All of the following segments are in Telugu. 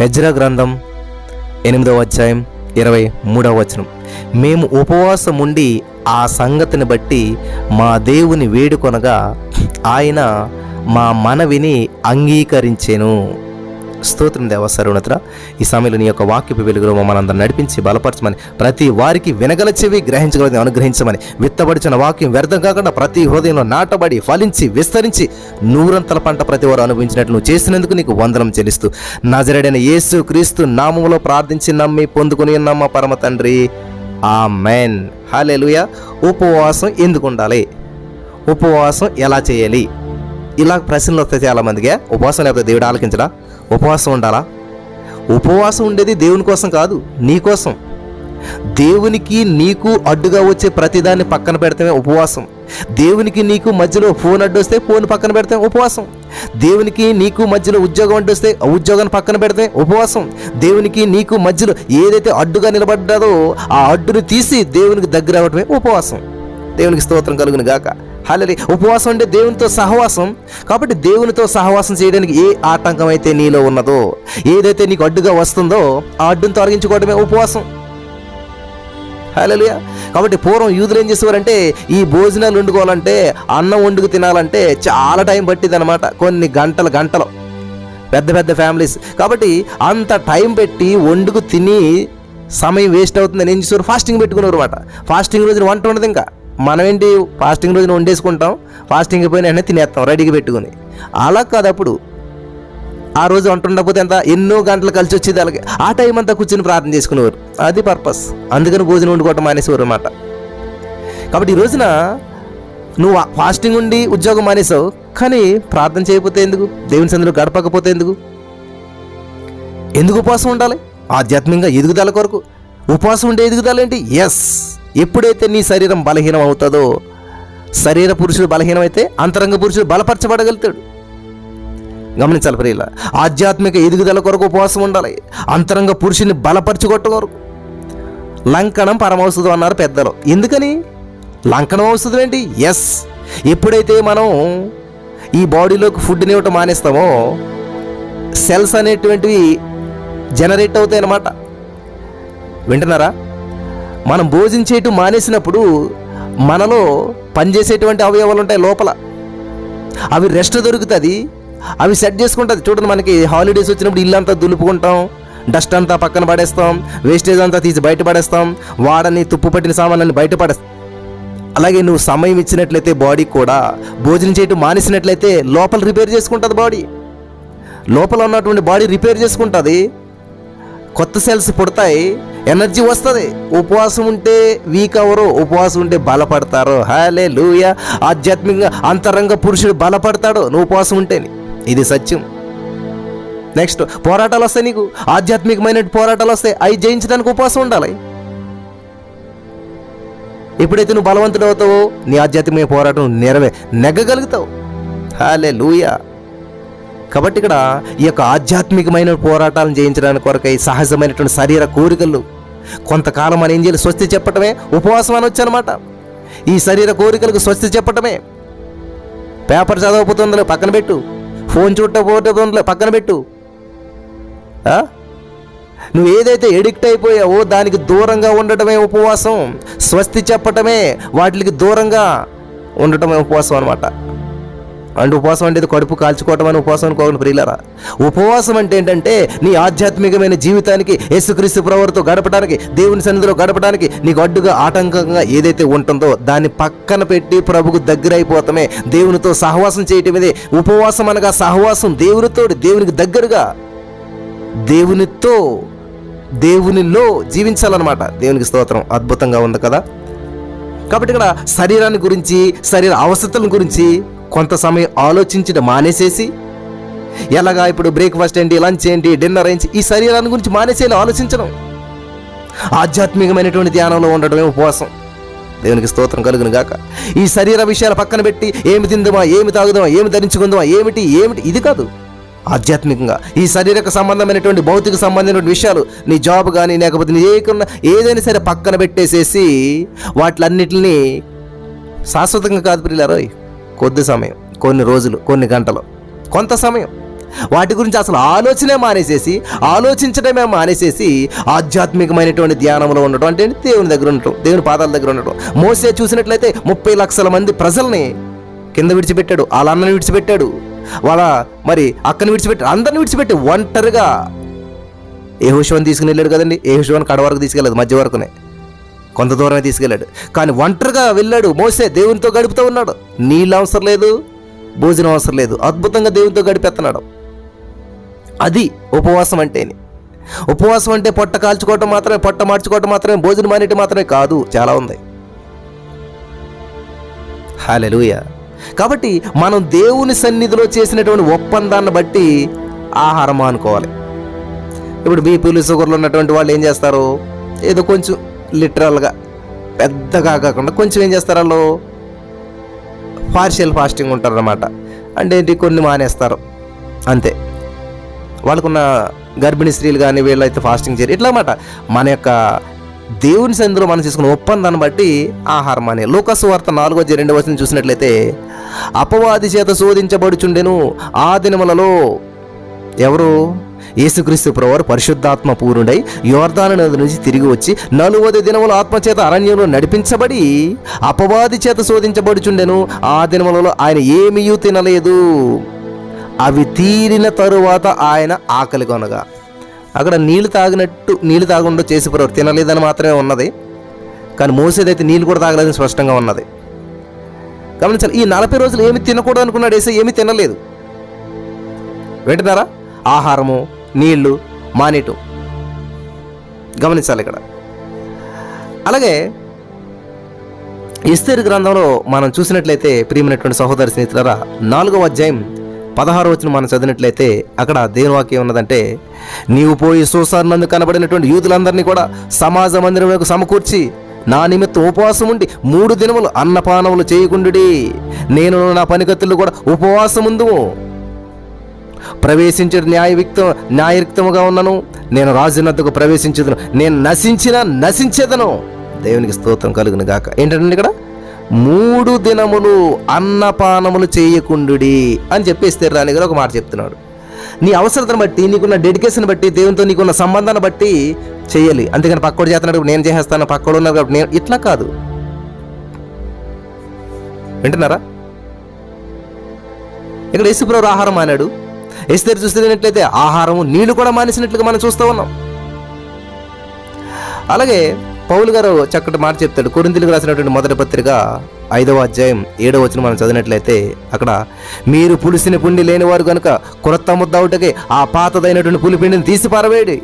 హెజ్రా గ్రంథం ఎనిమిదవ అధ్యాయం ఇరవై మూడవ వచనం. మేము ఉపవాసం ఉండి ఆ సంగతిని బట్టి మా దేవుని వేడుకొనగా ఆయన మా మనవిని అంగీకరించెను. స్తోత్రం దేవ సరుణత్ర ఈ సమయంలో నీ యొక్క వాక్యపు వెలుగులో మమ్మల్ని అందరూ నడిపించి బలపరచమని ప్రతి వారికి వినగల చెవి గ్రహించగలది అనుగ్రహించమని విత్తబడిచిన వాక్యం వ్యర్థం కాకుండా ప్రతి హృదయంలో నాటబడి ఫలించి విస్తరించి నూరంతల పంట ప్రతి వారు అనుభవించినట్లు నువ్వు చేసినందుకు నీకు వందనం చెల్లిస్తూ నజరడైన యేసు క్రీస్తు నామములో ప్రార్థించి నమ్మి పొందుకుని నమ్మ పరమ తండ్రి. ఆ మెన్ హాలేలుయ ఉపవాసం ఎందుకు ఉండాలి? ఉపవాసం ఎలా చేయాలి? ఇలా ప్రశ్నలు వస్తాయి చాలామందిగా ఉపవాసం లేకపోతే దేవుడు ఆలకించడా? ఉపవాసం ఉండాలా? ఉపవాసం ఉండేది దేవుని కోసం కాదు నీ కోసం. దేవునికి నీకు అడ్డుగా వచ్చే ప్రతిదాన్ని పక్కన పెడతామే ఉపవాసం. దేవునికి నీకు మధ్యలో ఫోన్ అడ్డు వస్తే ఫోన్ పక్కన పెడతాం ఉపవాసం. దేవునికి నీకు మధ్యలో ఉద్యోగం అడ్డొస్తే ఆ ఉద్యోగాన్ని పక్కన పెడితే ఉపవాసం. దేవునికి నీకు మధ్యలో ఏదైతే అడ్డుగా నిలబడ్డాదో ఆ అడ్డును తీసి దేవునికి దగ్గర అవ్వటమే ఉపవాసం. దేవునికి స్తోత్రం కలుగును గాక. హలలి ఉపవాసం అంటే దేవునితో సహవాసం. కాబట్టి దేవునితో సహవాసం చేయడానికి ఏ ఆటంకం అయితే నీలో ఉన్నదో ఏదైతే నీకు అడ్డుగా వస్తుందో ఆ అడ్డును తొలగించుకోవడమే ఉపవాసం. హలలియా కాబట్టి పూర్వం యూదులు ఏం చేసేవారంటే ఈ భోజనాలు వండుకోవాలంటే అన్నం వండుకు తినాలంటే చాలా టైం పట్టింది అనమాట కొన్ని గంటలు గంటలు. పెద్ద పెద్ద ఫ్యామిలీస్. కాబట్టి అంత టైం పెట్టి వండుకు తిని సమయం వేస్ట్ అవుతుందని ఏం చేసేవారు? ఫాస్టింగ్ పెట్టుకునేవారు అనమాట ఫాస్టింగ్ రోజున వంట ఉండదు ఇంకా. మనం ఏంటి ఫాస్టింగ్ రోజున వండేసుకుంటాం? ఫాస్టింగ్ పోయిన వెంటనే తినేస్తాం రెడీగా పెట్టుకుని. అలా కాదు అప్పుడు ఆ రోజు వంట ఉండకపోతే ఎంత? ఎన్నో గంటలు కలిసి వచ్చేది అలాగే. ఆ టైం అంతా కూర్చొని ప్రార్థన చేసుకునేవారు. అది పర్పస్ అందుకని భోజనం వండుకోవటం మానేసేవారు అనమాట కాబట్టి ఈ రోజున నువ్వు ఫాస్టింగ్ ఉండి ఉద్యోగం మానేసావు కానీ ప్రార్థన చేయకపోతే ఎందుకు? దేవుని సందులో గడపకపోతే ఎందుకు? ఎందుకు ఉపవాసం ఉండాలి? ఆధ్యాత్మికంగా ఎదుగుదల కొరకు. ఉపవాసం ఉండే ఎదుగుదల ఏంటి? ఎస్ ఎప్పుడైతే నీ శరీరం బలహీనం అవుతుందో శరీర పురుషుడు బలహీనమైతే అంతరంగ పురుషుడు బలపరచబడగలుగుతాడు. గమనించాలి ప్రియుల ఆధ్యాత్మిక ఎదుగుదల కొరకు ఉపవాసం ఉండాలి. అంతరంగ పురుషుని బలపరచుకోవటం కొరకు. లంకనం పరమౌషధం అన్నారు పెద్దలు. ఎందుకని? లంకనం ఔషధం ఏంటి? ఎస్ ఎప్పుడైతే మనం ఈ బాడీలోకి ఫుడ్ని ఇవ్వటం మానేస్తామో సెల్స్ అనేటువంటివి జనరేట్ అవుతాయి అన్నమాట వింటున్నారా? మనం భోజించేటు మానేసినప్పుడు మనలో పనిచేసేటువంటి అవయవాలు ఉంటాయి లోపల. అవి రెస్ట్ దొరుకుతుంది అవి సెట్ చేసుకుంటుంది. చూడండి మనకి హాలిడేస్ వచ్చినప్పుడు ఇల్లంతా దులుపుకుంటాం డస్ట్ అంతా పక్కన పడేస్తాం వేస్టేజ్ అంతా తీసి బయట పడేస్తాం వాడని తుప్పు పట్టిన సామాన్లని బయట పడేస్తాం అలాగే నువ్వు సమయం ఇచ్చినట్లయితే బాడీ కూడా భోజనం చేయటం మానేసినట్లయితే లోపల రిపేర్ చేసుకుంటుంది బాడీ లోపల ఉన్నటువంటి బాడీ రిపేర్ చేసుకుంటుంది. కొత్త సెల్స్ పుడతాయి ఎనర్జీ వస్తుంది. ఉపవాసం ఉంటే వీక్ అవరు ఉపవాసం ఉంటే బలపడతారు. హాలే లూయ ఆధ్యాత్మికంగా అంతరంగ పురుషుడు బలపడతాడు నువ్వు ఉపవాసం ఉంటేని. ఇది సత్యం. నెక్స్ట్ పోరాటాలు వస్తాయి నీకు. ఆధ్యాత్మికమైన పోరాటాలు వస్తాయి. అవి జయించడానికి ఉపవాసం ఉండాలి. ఎప్పుడైతే నువ్వు బలవంతుడు అవుతావో నీ ఆధ్యాత్మిక పోరాటం నెరవే నెగ్గగలుగుతావు. హాలే లూయా కాబట్టి ఇక్కడ ఈ యొక్క ఆధ్యాత్మికమైన పోరాటాలను జయించడానికి కొరకై సహజమైనటువంటి శరీర కోరికలు కొంతకాలం మనం ఏం చేయాలి స్వస్తి చెప్పటమే ఉపవాసం అని వచ్చనమాట. ఈ శరీర కోరికలకు స్వస్తి చెప్పటమే. పేపర్ చదవకపోతుందిలే పక్కన పెట్టు. ఫోన్ చూడకపోతుందిలే పక్కన పెట్టు. నువ్వు ఏదైతే ఎడిక్ట్ అయిపోయావో దానికి దూరంగా ఉండటమే ఉపవాసం. స్వస్తి చెప్పటమే. వాటికి దూరంగా ఉండటమే ఉపవాసం అనమాట అంటే ఉపవాసం అంటే కడుపు కాల్చుకోవటం అని ఉపవాసం అనుకోవాలి ప్రియులరా. ఉపవాసం అంటే ఏంటంటే నీ ఆధ్యాత్మికమైన జీవితానికి యేసుక్రీస్తు ప్రవర్తో గడపడానికి దేవుని సన్నిధిలో గడపడానికి నీకు అడ్డుగా ఆటంకంగా ఏదైతే ఉంటుందో దాన్ని పక్కన పెట్టి ప్రభుకు దగ్గర అయిపోతామే. దేవునితో సహవాసం చేయటమేదే ఉపవాసం అనగా సహవాసం దేవునితో దేవునికి దగ్గరగా. దేవునితో దేవునిలో జీవించాలన్నమాట. దేవునికి స్తోత్రం అద్భుతంగా ఉంది కదా. కాబట్టి ఇక్కడ శరీరాన్ని గురించి శరీర అవసరతల గురించి కొంత సమయం ఆలోచించడం మానేసేసి ఎలాగా ఇప్పుడు బ్రేక్ఫాస్ట్ ఏంటి లంచ్ ఏంటి డిన్నర్ ఏంటి ఈ శరీరాన్ని గురించి మానేసేయాలి ఆలోచించడం. ఆధ్యాత్మికమైనటువంటి ధ్యానంలో ఉండడమే ఉపవాసం. దేవునికి స్తోత్రం కలుగును గాక. ఈ శరీర విషయాలు పక్కన పెట్టి ఏమి తిందామా ఏమి తాగుదామా ఏమి ధరించుకుందామా ఏమిటి ఏమిటి ఇది కాదు. ఆధ్యాత్మికంగా ఈ శరీరక సంబంధమైనటువంటి భౌతిక సంబంధమైనటువంటి విషయాలు నీ జాబ్ కానీ లేకపోతే నీ చేయకున్న ఏదైనా సరే పక్కన పెట్టేసేసి వాటిలన్నిటిని శాశ్వతంగా కాదు పిల్లరోయ్ కొద్ది సమయం కొన్ని రోజులు కొన్ని గంటలు. కొంత సమయం. వాటి గురించి అసలు ఆలోచనే మానేసేసి ఆలోచించడమే మానేసేసి ఆధ్యాత్మికమైనటువంటి ధ్యానంలో ఉండటం అంటే దేవుని దగ్గర ఉండటం దేవుని పాదాల దగ్గర ఉండటం. మోసే చూసినట్లయితే ముప్పై లక్షల మంది ప్రజల్ని కింద విడిచిపెట్టాడు వాళ్ళ అన్నని విడిచిపెట్టాడు వాళ్ళ మరి అక్కని విడిచిపెట్టాడు అందరిని విడిచిపెట్టి ఒంటరిగా ఏ హుషవాన్ని తీసుకుని వెళ్ళాడు కదండి. ఏ ఏహోశివని కడ వరకు తీసుకెళ్ళదు మధ్య వరకునే. కొంత దూరమే తీసుకెళ్ళాడు. కానీ ఒంటరిగా వెళ్ళాడు. మోసే దేవునితో గడుపుతూ ఉన్నాడు. నీళ్ళు అవసరం లేదు భోజనం అవసరం లేదు. అద్భుతంగా దేవునితో గడిపెత్తన్నాడు. అది ఉపవాసం అంటేని. ఉపవాసం అంటే పొట్ట కాల్చుకోవటం మాత్రమే పొట్ట మార్చుకోవటం మాత్రమే భోజనం మానేటి మాత్రమే కాదు. చాలా ఉంది. హాలెలుయ కాబట్టి మనం దేవుని సన్నిధిలో చేసినటువంటి ఒప్పందాన్ని బట్టి ఆహారం అనుకోవాలి ఇప్పుడు బీపీలు షుగర్లు ఉన్నటువంటి వాళ్ళు ఏం చేస్తారు? ఏదో కొంచెం లిటరల్గా పెద్దగా కాకుండా కొంచెం ఏం చేస్తారు వాళ్ళు? పార్షియల్ ఫాస్టింగ్ ఉంటారన్నమాట. అంటే ఏంటి? కొన్ని మానేస్తారు. అంతే. వాళ్ళకున్న గర్భిణీ స్త్రీలు కానీ వీళ్ళైతే ఫాస్టింగ్ చేయరు. ఇట్లా అన్నమాట. మన యొక్క దేవుని సందులో మనం చేసుకున్న ఒప్పందాన్ని బట్టి ఆహారం అనే. లోకసు వార్త నాలుగో రెండు రెండవ చూసినట్లయితే అపవాది చేత శోధించబడుచుండెను. ఆ దినములలో ఎవరు? యేసుక్రీస్తు ప్రవారు పరిశుద్ధాత్మ పూర్ణుడై యోర్దాను నది నుంచి తిరిగి వచ్చి నలువది దినముల ఆత్మచేత అరణ్యంలో నడిపించబడి అపవాది చేత శోధించబడుచుండెను. ఆ దినములలో ఆయన ఏమీయూ తినలేదు. అవి తీరిన తరువాత ఆయన ఆకలి కొనగా అక్కడ నీళ్ళు తాగినట్టు నీళ్ళు తాగకుండా చేసి ప్రవారు తినలేదని మాత్రమే ఉన్నది. కానీ మోసేదైతే నీళ్ళు కూడా తాగలేదని స్పష్టంగా ఉన్నది. గమనించాలి ఈ నలభై రోజులు ఏమి తినకూడదు అనుకున్నాడు వేసే ఏమీ తినలేదు. వింటున్నారా? ఆహారము నీళ్ళు మానిటు. గమనించాలి ఇక్కడ. అలాగే ఇస్తేరు గ్రంథంలో మనం చూసినట్లయితే ప్రియమైనటువంటి సహోదరి స్నేహితులరా నాలుగవ అధ్యాయం పదహారు వచ్చిన మనం చదివినట్లయితే అక్కడ దేని వాక్యం ఉన్నదంటే నీవు పోయి సూసార్ నందు కనబడినటువంటి యూదులందరినీ కూడా సమాజ మందిరంలోకి సమకూర్చి నా నిమిత్తం ఉపవాసం ఉండి మూడు దినములు అన్నపానములు చేయకుండుడి. నేను నా పనికత్తులు కూడా ఉపవాసం ఉందుము ప్రవేశించే న్యాయయుక్తం న్యాయయుక్తముగా ఉన్నను. నేను రాజునద్దకు ప్రవేశించదును. నేను నశించిన నశించేదను. దేవునికి స్తోత్రం కలుగును గాక. ఏంటంటే ఇక్కడ? మూడు దినములు అన్నపానములు చేయకుండుడి అని చెప్పేస్తే దాని గారు ఒక మాట చెప్తున్నాడు. నీ అవసరతను బట్టి నీకున్న డెడికేషన్ బట్టి దేవునితో నీకున్న సంబంధాన్ని బట్టి చేయాలి. అంతేకాని పక్కోడు చేస్తున్నాడు నేను చేసేస్తాను పక్కోడు ఉన్నారు కాబట్టి నేను ఇట్లా కాదు. వింటున్నారా? ఇక్కడ యేసుప్రభు ఆహారం అన్నాడు ఎస్తేరు చూసినట్లయితే ఆహారము నీళ్ళు కూడా మానేసినట్లుగా మనం చూస్తూ ఉన్నాం. అలాగే పౌలు గారు చక్కటి మాట చెప్తాడు. కొరింతలకు రాసినటువంటి మొదటి పత్రిక ఐదవ అధ్యాయం ఏడవ వచ్చిన మనం చదివినట్లయితే అక్కడ మీరు పులిసిన పుండి లేనివారు కనుక కొరత ముద్దవుటకే ఆ పాతదైనటువంటి పులిపిండిని తీసి పారవేయడి.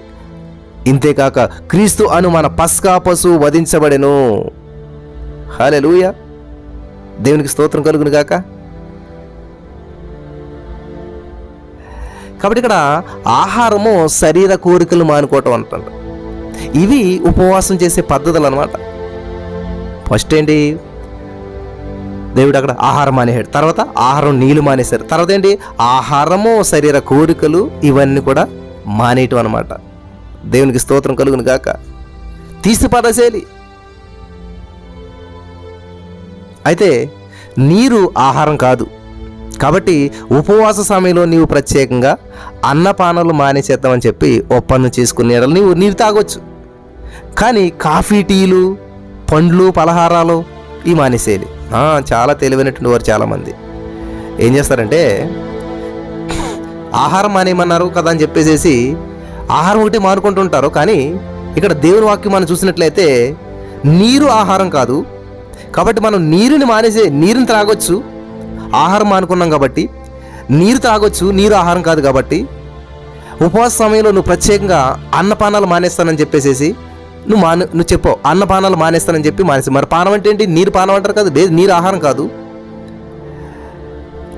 ఇంతేకాక క్రీస్తు అను మన పస్కా పశువు వధించబడెను. లూయ దేవునికి స్తోత్రం కలుగును కాక కాబట్టి ఇక్కడ ఆహారము శరీర కోరికలు మానుకోవటం అంటాడు ఇవి ఉపవాసం చేసే పద్ధతులు అనమాట ఫస్ట్ ఏంటి? దేవుడు అక్కడ ఆహారం మానేశాడు. తర్వాత ఆహారం నీళ్ళు మానేశారు. తర్వాత ఏంటి? ఆహారము శరీర కోరికలు ఇవన్నీ కూడా మానేయటం అనమాట దేవునికి స్తోత్రం కలుగును గాక. తీసి పదశైలి అయితే నీరు ఆహారం కాదు. కాబట్టి ఉపవాస సమయంలో నీవు ప్రత్యేకంగా అన్నపానాలు మానేసేద్దామని చెప్పి ఒప్పందం చేసుకునే నీవు నీరు తాగొచ్చు. కానీ కాఫీ టీలు పండ్లు పలహారాలు ఇవి మానేసేయాలి. చాలా తెలివైనటువంటి వారు చాలామంది. ఏం చేస్తారంటే ఆహారం మానేయమన్నారు కదా అని చెప్పేసేసి ఆహారం ఒకటి మానుకుంటుంటారు కానీ ఇక్కడ దేవుని వాక్యం మనం చూసినట్లయితే నీరు ఆహారం కాదు. కాబట్టి మనం నీరుని మానేసే నీరుని త్రాగొచ్చు. ఆహారం మానుకున్నాం కాబట్టి నీరు తాగొచ్చు నీరు ఆహారం కాదు కాబట్టి ఉపవాస సమయంలో నువ్వు ప్రత్యేకంగా అన్నపానాలు మానేస్తానని చెప్పేసేసి నువ్వు మాను నువ్వు చెప్పు అన్నపానాలు మానేస్తానని చెప్పి మానేసి మరి పానం అంటే ఏంటి? నీరు పానం అంటారు కాదు లేదు నీరు ఆహారం కాదు.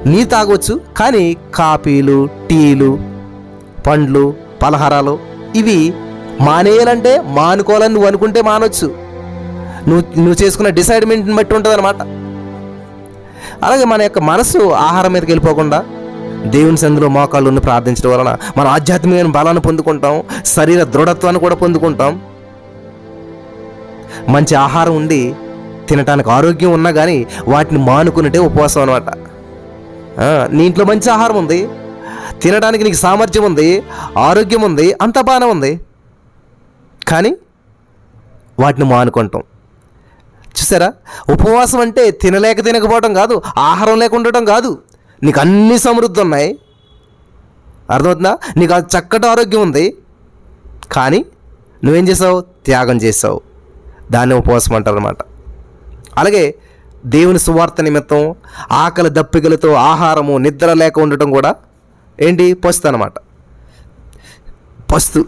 నీరు తాగొచ్చు కానీ కాఫీలు టీలు పండ్లు పలహారాలు ఇవి మానేయాలంటే మానుకోవాలని నువ్వు అనుకుంటే మానొచ్చు. నువ్వు నువ్వు చేసుకున్న డిసైడ్మెంట్ని బట్టి ఉంటుంది అనమాట అలాగే మన యొక్క మనసు ఆహారం మీదకి వెళ్ళిపోకుండా దేవుని సందులో మోకాళ్ళు ప్రార్థించడం వలన మన ఆధ్యాత్మికమైన బలాన్ని పొందుకుంటాం శరీర దృఢత్వాన్ని కూడా పొందుకుంటాం. మంచి ఆహారం ఉండి తినటానికి ఆరోగ్యం ఉన్నా కానీ వాటిని మానుకున్నట్టే ఉపవాసం అనమాట నీ ఇంట్లో మంచి ఆహారం ఉంది తినడానికి నీకు సామర్థ్యం ఉంది ఆరోగ్యం ఉంది అంత బాగానే ఉంది. కానీ వాటిని మానుకుంటాం. చూసారా? ఉపవాసం అంటే తినలేక తినకపోవడం కాదు ఆహారం లేక ఉండటం కాదు. నీకు అన్ని సమృద్ధి ఉన్నాయి. అర్థమవుతుందా? నీకు అది చక్కటి ఆరోగ్యం ఉంది. కానీ నువ్వేం చేసావు? త్యాగం చేసావు. దాన్ని ఉపవాసం అంటారు అనమాట అలాగే దేవుని సువార్త నిమిత్తం ఆకలి దప్పికలతో ఆహారము నిద్ర లేక ఉండటం కూడా ఏంటి? పస్తు అనమాట పస్తు.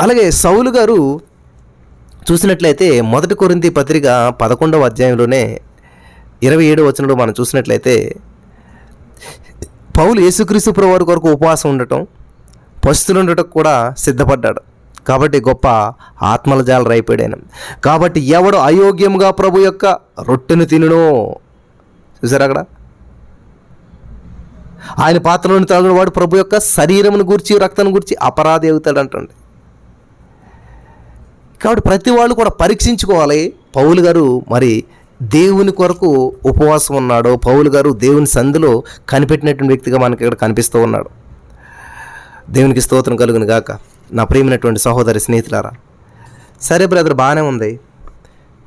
అలాగే సౌలు గారు చూసినట్లయితే మొదటి కొరింతి పత్రిక పదకొండవ అధ్యాయంలోనే ఇరవై ఏడు వచనంలో మనం చూసినట్లయితే పౌలు యేసుక్రీస్తు వారి కొరకు ఉపవాసం ఉండటం పస్తులు ఉండటం కూడా సిద్ధపడ్డాడు. కాబట్టి గొప్ప ఆత్మల జాలరు కాబట్టి ఎవడు అయోగ్యంగా ప్రభు యొక్క రొట్టెను తినును చూసారా అక్కడ? ఆయన పాత్రలను తాగిన వాడు ప్రభు యొక్క శరీరమును గూర్చి రక్తాన్ని గూర్చి అపరాధి అవుతాడు అంటండి కాబట్టి ప్రతి వాళ్ళు కూడా పరీక్షించుకోవాలి. పౌలు గారు మరి దేవుని కొరకు ఉపవాసం ఉన్నాడు. పౌలు గారు దేవుని సంధిలో కనిపెట్టినటువంటి వ్యక్తిగా మనకి ఇక్కడ కనిపిస్తూ ఉన్నాడు. దేవునికి స్తోత్రం కలుగును గాక. నా ప్రియమైనటువంటి సహోదరి స్నేహితులారా సరే బ్రదర్ బాగానే ఉంది.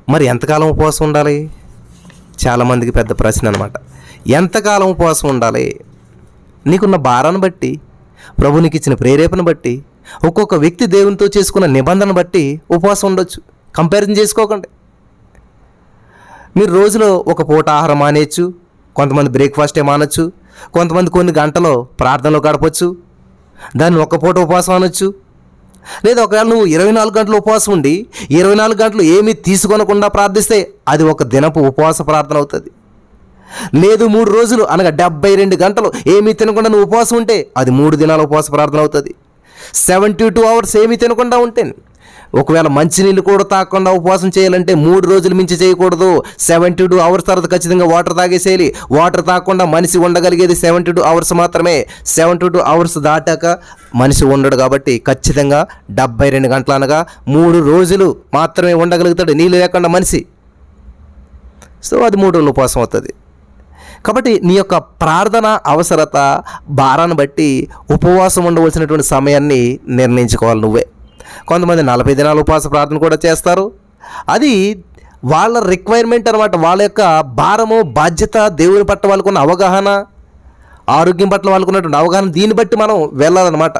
మరి ఎంతకాలం ఉపవాసం ఉండాలి? చాలామందికి పెద్ద ప్రశ్న అనమాట ఎంతకాలం ఉపవాసం ఉండాలి? నీకున్న భారాన్ని బట్టి ప్రభునికి ఇచ్చిన ప్రేరేపణ బట్టి ఒక్కొక్క వ్యక్తి దేవునితో చేసుకున్న నిబంధన బట్టి ఉపవాసం ఉండొచ్చు. కంపారిజన్ చేసుకోకండి. మీరు రోజులో ఒక పూట ఆహారం మానేయచ్చు కొంతమంది బ్రేక్ఫాస్టే మానొచ్చు కొంతమంది కొన్ని గంటలో ప్రార్థనలో గడపచ్చు దాన్ని ఒక్క పూట ఉపవాసం అనొచ్చు. లేదా ఒకవేళ నువ్వు ఇరవై నాలుగు గంటలు ఉపవాసం ఉండి ఇరవై నాలుగు గంటలు ఏమీ తీసుకొనకుండా ప్రార్థిస్తే అది ఒక దినపు ఉపవాస ప్రార్థన అవుతుంది. లేదు మూడు రోజులు అనగా డెబ్బై రెండు గంటలు ఏమీ తినకుండా నువ్వు ఉపవాసం ఉంటే అది మూడు దినాల ఉపవాస ప్రార్థన అవుతుంది. సెవెంటీ టూ అవర్స్ ఏమీ తినకుండా ఉంటే ఒకవేళ మంచినీళ్ళు కూడా తాగకుండా ఉపవాసం చేయాలంటే మూడు రోజులు మించి చేయకూడదు. సెవెంటీ టూ అవర్స్ తర్వాత ఖచ్చితంగా వాటర్ తాగేసేయాలి. వాటర్ తాగకుండా మనిషి ఉండగలిగేది సెవెంటీ టూ అవర్స్ మాత్రమే. సెవెంటీ టూ అవర్స్ దాటాక మనిషి ఉండడు కాబట్టి ఖచ్చితంగా డెబ్బై రెండు గంటలు అనగా మూడు రోజులు మాత్రమే ఉండగలుగుతాడు నీళ్ళు లేకుండా మనిషి. సో అది మూడు రోజులు ఉపవాసం అవుతుంది. కాబట్టి నీ యొక్క ప్రార్థన అవసరత భారాన్ని బట్టి ఉపవాసం ఉండవలసినటువంటి సమయాన్ని నిర్ణయించుకోవాలి నువ్వే. కొంతమంది నలభై దినాలు ఉపవాస ప్రార్థన కూడా చేస్తారు. అది వాళ్ళ రిక్వైర్మెంట్ అనమాట వాళ్ళ యొక్క భారము బాధ్యత దేవుని పట్ల వాళ్ళకున్న అవగాహన ఆరోగ్యం పట్ల వాళ్ళకున్నటువంటి అవగాహన దీన్ని బట్టి మనం వెళ్ళాలన్నమాట.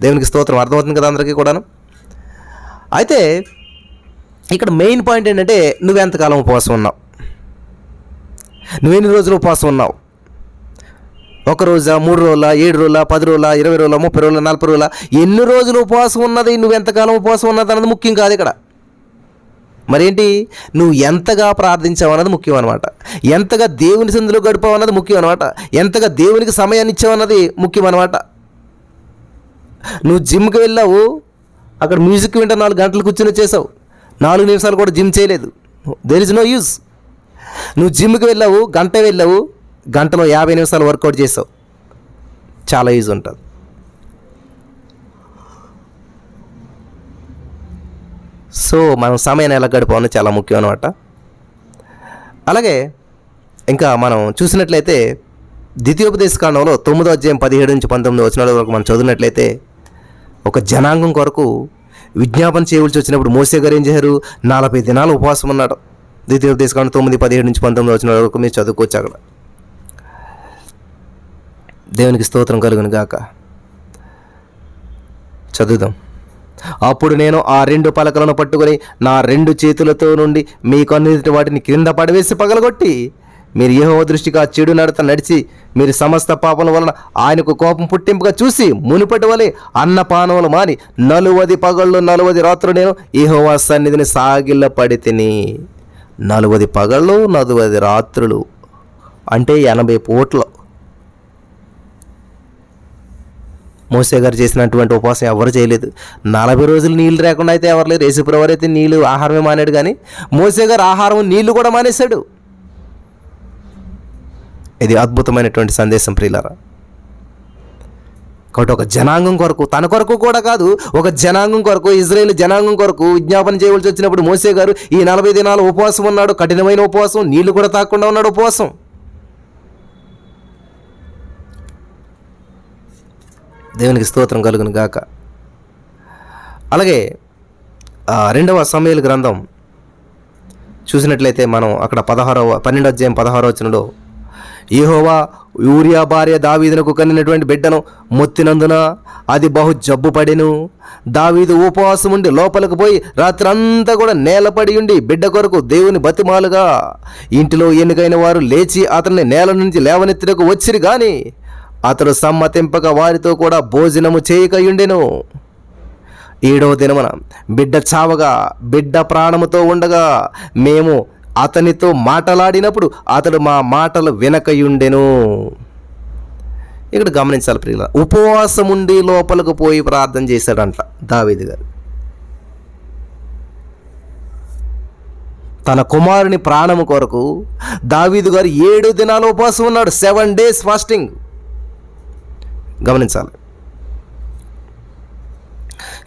దేవునికి స్తోత్రం. అర్థమవుతుంది కదా అందరికీ కూడాను? అయితే ఇక్కడ మెయిన్ పాయింట్ ఏంటంటే నువ్వెంతకాలం ఉపవాసం ఉన్నావు? నువ్వెన్ని రోజులు ఉపవాసం ఉన్నావు? ఒక రోజా మూడు రోజుల ఏడు రోజుల పది రోజుల ఇరవై రోజుల ముప్పై రోజుల నలభై రోజుల? ఎన్ని రోజులు ఉపవాసం ఉన్నది? నువ్వు ఎంతకాలం ఉపవాసం ఉన్నది అన్నది ముఖ్యం కాదు ఇక్కడ. మరేంటి? నువ్వు ఎంతగా ప్రార్థించావు అన్నది ముఖ్యం అనమాట ఎంతగా దేవుని సందులో గడిపావు అన్నది ముఖ్యం అనమాట ఎంతగా దేవునికి సమయాన్ని ఇచ్చావు అన్నది ముఖ్యం అనమాట నువ్వు జిమ్కి వెళ్ళావు అక్కడ మ్యూజిక్ వింటే నాలుగు గంటలు కూర్చొని చేసావు. నాలుగు నిమిషాలు కూడా జిమ్ చేయలేదు. దెర్ ఇస్ నో యూజ్ నువ్వు జిమ్కి వెళ్ళావు గంట వెళ్ళావు గంటలో యాభై నిమిషాలు వర్కౌట్ చేసావు. చాలా యూజ్ ఉంటుంది. సో మనం సమయాన్ని ఎలా గడిపామని చాలా ముఖ్యం అనమాట అలాగే ఇంకా మనం చూసినట్లయితే ద్వితీయోపదేశ కాండంలో తొమ్మిదో అధ్యాయం పదిహేడు నుంచి పంతొమ్మిది వచ్చిన వరకు మనం చదివినట్లయితే ఒక జనాంగం కొరకు విజ్ఞాపన చేయవలసి వచ్చినప్పుడు మోసే గారు ఏం చేశారు? నలభై దినాలు ఉపవాసం ఉన్నాడు. ద్వితీయ కాండం తొమ్మిది పదిహేడు నుంచి పంతొమ్మిది వచ్చిన వరకు మీరు చదువుకోవచ్చు అక్కడ. దేవునికి స్తోత్రం కలుగును గాక. చదువుదాం. అప్పుడు నేను ఆ రెండు పలకలను పట్టుకొని నా రెండు చేతులతో నుండి మీకు అన్నిటి వాటిని క్రింద పడవేసి పగలగొట్టి మీరు ఏహో దృష్టిగా చెడు నడత నడిచి మీరు సమస్త పాపల వలన ఆయనకు కోపం పుట్టింపుగా చూసి మునుపటి వలె అన్నపానములు మాని నలువది పగళ్ళు నలువది రాత్రులు నేను ఏహోవా సన్నిధిని సాగిల్ల పడి నలభై పగళ్ళు నలభై రాత్రులు. అంటే ఎనభై పూట్లు. మోసే గారు చేసినటువంటి ఉపవాసం ఎవరు చేయలేదు. నలభై రోజులు నీళ్ళు లేకుండా అయితే ఎవరు లేరు. యేసుప్రవర్ అయితే నీళ్ళు ఆహారమే మానేడు కానీ మోసే గారు ఆహారం నీళ్ళు కూడా మానేశాడు. ఇది అద్భుతమైనటువంటి సందేశం ప్రియులరా. కాబట్టి ఒక జనాంగం కొరకు తన కొరకు కూడా కాదు ఒక జనాంగం కొరకు ఇజ్రాయేల్ జనాంగం కొరకు విజ్ఞాపన చేయవలసి వచ్చినప్పుడు మోసే గారు ఈ నలభై దినాలు ఉపవాసం ఉన్నాడు కఠినమైన ఉపవాసం నీళ్ళు కూడా తాకుండా ఉన్నాడు ఉపవాసం. దేవునికి స్తోత్రం కలుగును గాక. అలాగే రెండవ సమయాల గ్రంథం చూసినట్లయితే మనం అక్కడ పదహారవ పన్నెండో అధ్యాయం పదహారవ వచనంలో యెహోవా యూరియా భార్య దావీదునకు కనినటువంటి బిడ్డను మొత్తినందున అది బహు జబ్బు పడెను. దావీదు ఉపవాసం ఉండి లోపలికి పోయి రాత్రంతా కూడా నేలపడి ఉండి బిడ్డ కొరకు దేవుని బతిమాలుగా. ఇంటిలో ఎన్నికైన వారు లేచి అతన్ని నేల నుంచి లేవనెత్తినకు వచ్చిరి గాని అతడు సమ్మతింపక వారితో కూడా భోజనము చేయకయుండెను. ఏడవ దినమున బిడ్డ చావగా బిడ్డ ప్రాణముతో ఉండగా మేము అతనితో మాటలాడినప్పుడు అతడు మా మాటలు వినకయుండెను. ఇక్కడ గమనించాలి ప్రియుల ఉపవాసం ఉండి లోపలకు పోయి ప్రార్థన చేశాడంట దావీదు గారు. తన కుమారుని ప్రాణము కొరకు దావీదు గారు ఏడు దినాలు ఉపవాసం ఉన్నాడు సెవెన్ డేస్ ఫాస్టింగ్. గమనించాలి.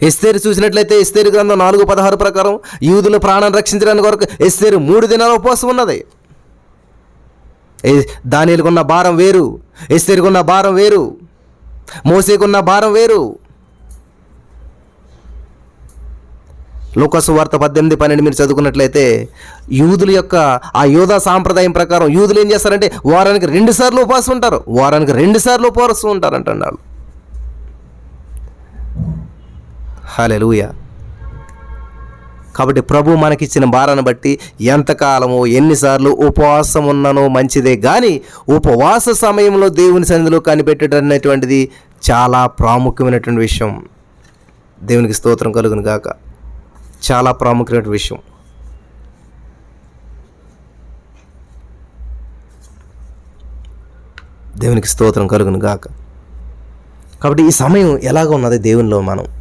ఎస్తేరు చూసినట్లయితే ఎస్తేరు గ్రంథం నాలుగు పదహారు ప్రకారం యూదుల ప్రాణం రక్షించడానికి కొరకు ఎస్తేరు మూడు దినాల ఉపవాసం ఉన్నది. దానికున్న భారం వేరు ఎస్తేరుకున్న భారం వేరు మోసేకున్న భారం వేరు. లోకసు వార్త పద్దెనిమిది పన్నెండు మీరు చదువుకున్నట్లయితే యూదుల యొక్క ఆ యోధా సాంప్రదాయం ప్రకారం యూదులు ఏం చేస్తారంటే వారానికి రెండు సార్లు ఉపవాసం ఉంటారు. వారానికి రెండు సార్లు ఉపవాసం ఉంటారంట వాళ్ళు హాలెలుయ కాబట్టి ప్రభు మనకిచ్చిన భారాన్ని బట్టి ఎంతకాలము ఎన్నిసార్లు ఉపవాసం ఉన్ననో మంచిదే కానీ ఉపవాస సమయంలో దేవుని సన్నిధిలో కనిపెట్టడం అనేటువంటిది చాలా ప్రాముఖ్యమైనటువంటి విషయం. దేవునికి స్తోత్రం కలుగును గాక. చాలా ప్రాముఖ్యమైన విషయం. దేవునికి స్తోత్రం కలుగును గాక. కాబట్టి ఈ సమయం ఎలాగ ఉన్నది దేవునిలో మనం?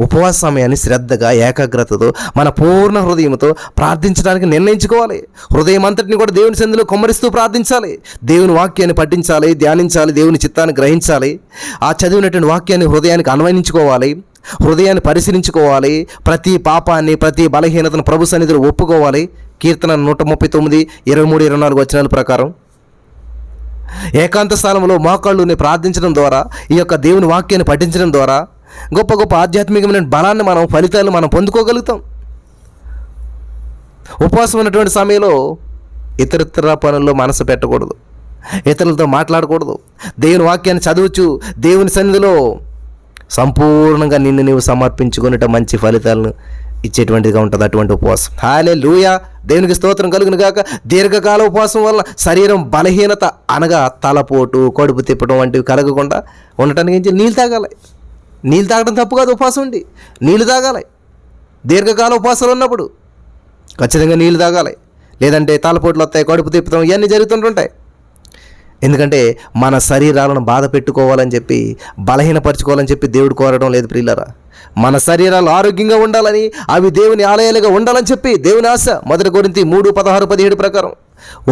ఉపవాస సమయాన్ని శ్రద్ధగా ఏకాగ్రతతో మన పూర్ణ హృదయంతో ప్రార్థించడానికి నిర్ణయించుకోవాలి. హృదయం అంతటిని కూడా దేవుని సందులో కొమ్మరిస్తూ ప్రార్థించాలి. దేవుని వాక్యాన్ని పఠించాలి ధ్యానించాలి దేవుని చిత్తాన్ని గ్రహించాలి. ఆ చదివినటువంటి వాక్యాన్ని హృదయానికి అన్వయించుకోవాలి. హృదయాన్ని పరిశీలించుకోవాలి. ప్రతి పాపాన్ని ప్రతి బలహీనతను ప్రభు సన్నిధిలో ఒప్పుకోవాలి. కీర్తన నూట ముప్పై తొమ్మిది ఇరవై మూడు ఇరవై నాలుగు వచనాల ప్రకారం. ఏకాంత స్థానంలో మోకాళ్ళుని ప్రార్థించడం ద్వారా ఈ యొక్క దేవుని వాక్యాన్ని పఠించడం ద్వారా గొప్ప గొప్ప ఆధ్యాత్మికమైన బలాన్ని మనం ఫలితాలు మనం పొందుకోగలుగుతాం. ఉపవాసం ఉన్నటువంటి సమయంలో ఇతరితర పనుల్లో మనసు పెట్టకూడదు. ఇతరులతో మాట్లాడకూడదు. దేవుని వాక్యాన్ని చదవచ్చు. దేవుని సన్నిధిలో సంపూర్ణంగా నిన్ను నీవు సమర్పించుకునేట మంచి ఫలితాలను ఇచ్చేటువంటిదిగా ఉంటుంది అటువంటి ఉపవాసం. హాలే లూయ దేవునికి స్తోత్రం కలుగును గాక. దీర్ఘకాల ఉపవాసం వల్ల శరీరం బలహీనత అనగా తలపోటు కడుపు తిప్పడం వంటివి కలగకుండా ఉండటానికి నీళ్ళు తాగాలి. నీళ్ళు తాగడం తప్పు కాదు ఉపవాసం ఉండి. నీళ్ళు తాగాలి. దీర్ఘకాల ఉపవాసాలు ఉన్నప్పుడు ఖచ్చితంగా నీళ్ళు తాగాలి. లేదంటే తలపోట్లు వస్తాయి కడుపు తిప్పుతాం ఇవన్నీ జరుగుతుంటుంటాయి. ఎందుకంటే మన శరీరాలను బాధ పెట్టుకోవాలని చెప్పి బలహీనపరచుకోవాలని చెప్పి దేవుడు కోరడం లేదు ప్రియులరా. మన శరీరాలు ఆరోగ్యంగా ఉండాలని అవి దేవుని ఆలయాలుగా ఉండాలని చెప్పి దేవుని ఆశ. మొదటి గురించి మూడు పదహారు పదిహేడు ప్రకారం.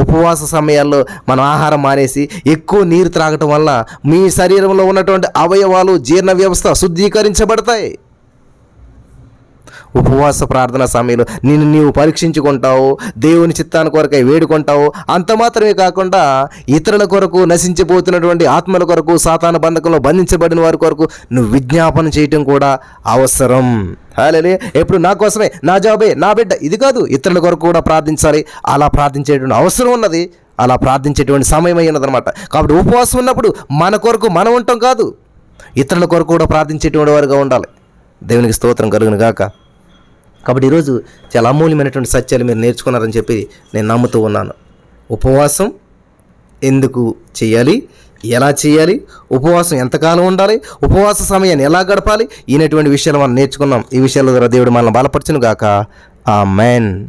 ఉపవాస సమయాల్లో మనం ఆహారం మానేసి ఎక్కువ నీరు త్రాగటం వల్ల మీ శరీరంలో ఉన్నటువంటి అవయవాలు జీర్ణ వ్యవస్థ శుద్ధీకరించబడతాయి. ఉపవాస ప్రార్థన సమయంలో నిన్ను నీవు పరీక్షించుకుంటావు దేవుని చిత్తాన్ని కొరకై వేడుకుంటావు. అంత మాత్రమే కాకుండా ఇతరుల కొరకు నశించిపోతున్నటువంటి ఆత్మల కొరకు సాతాన బంధకంలో బంధించబడిన వారి కొరకు నువ్వు విజ్ఞాపన చేయటం కూడా అవసరం. హాలే ఎప్పుడు నా కోసమే నా జాబే నా బిడ్డ ఇది కాదు. ఇతరుల కొరకు కూడా ప్రార్థించాలి. అలా ప్రార్థించేటువంటి అవసరం ఉన్నది. అలా ప్రార్థించేటువంటి సమయం అయి ఉన్నదన్నమాట. కాబట్టి ఉపవాసం ఉన్నప్పుడు మన కొరకు మనం ఉంటాం కాదు. ఇతరుల కొరకు కూడా ప్రార్థించేటువంటి వారుగా ఉండాలి. దేవునికి స్తోత్రం కలుగును గాక. కాబట్టి ఈరోజు చాలా అమూల్యమైనటువంటి సత్యాలు మీరు నేర్చుకున్నారని చెప్పి నేను నమ్ముతూ ఉన్నాను. ఉపవాసం ఎందుకు చేయాలి? ఎలా చేయాలి? ఉపవాసం ఎంతకాలం ఉండాలి? ఉపవాస సమయాన్ని ఎలా గడపాలి? ఈనటువంటి విషయాలు మనం నేర్చుకున్నాం. ఈ విషయాల ద్వారా దేవుడు మనల్ని బలపరచును గాక ఆ మ్యాన్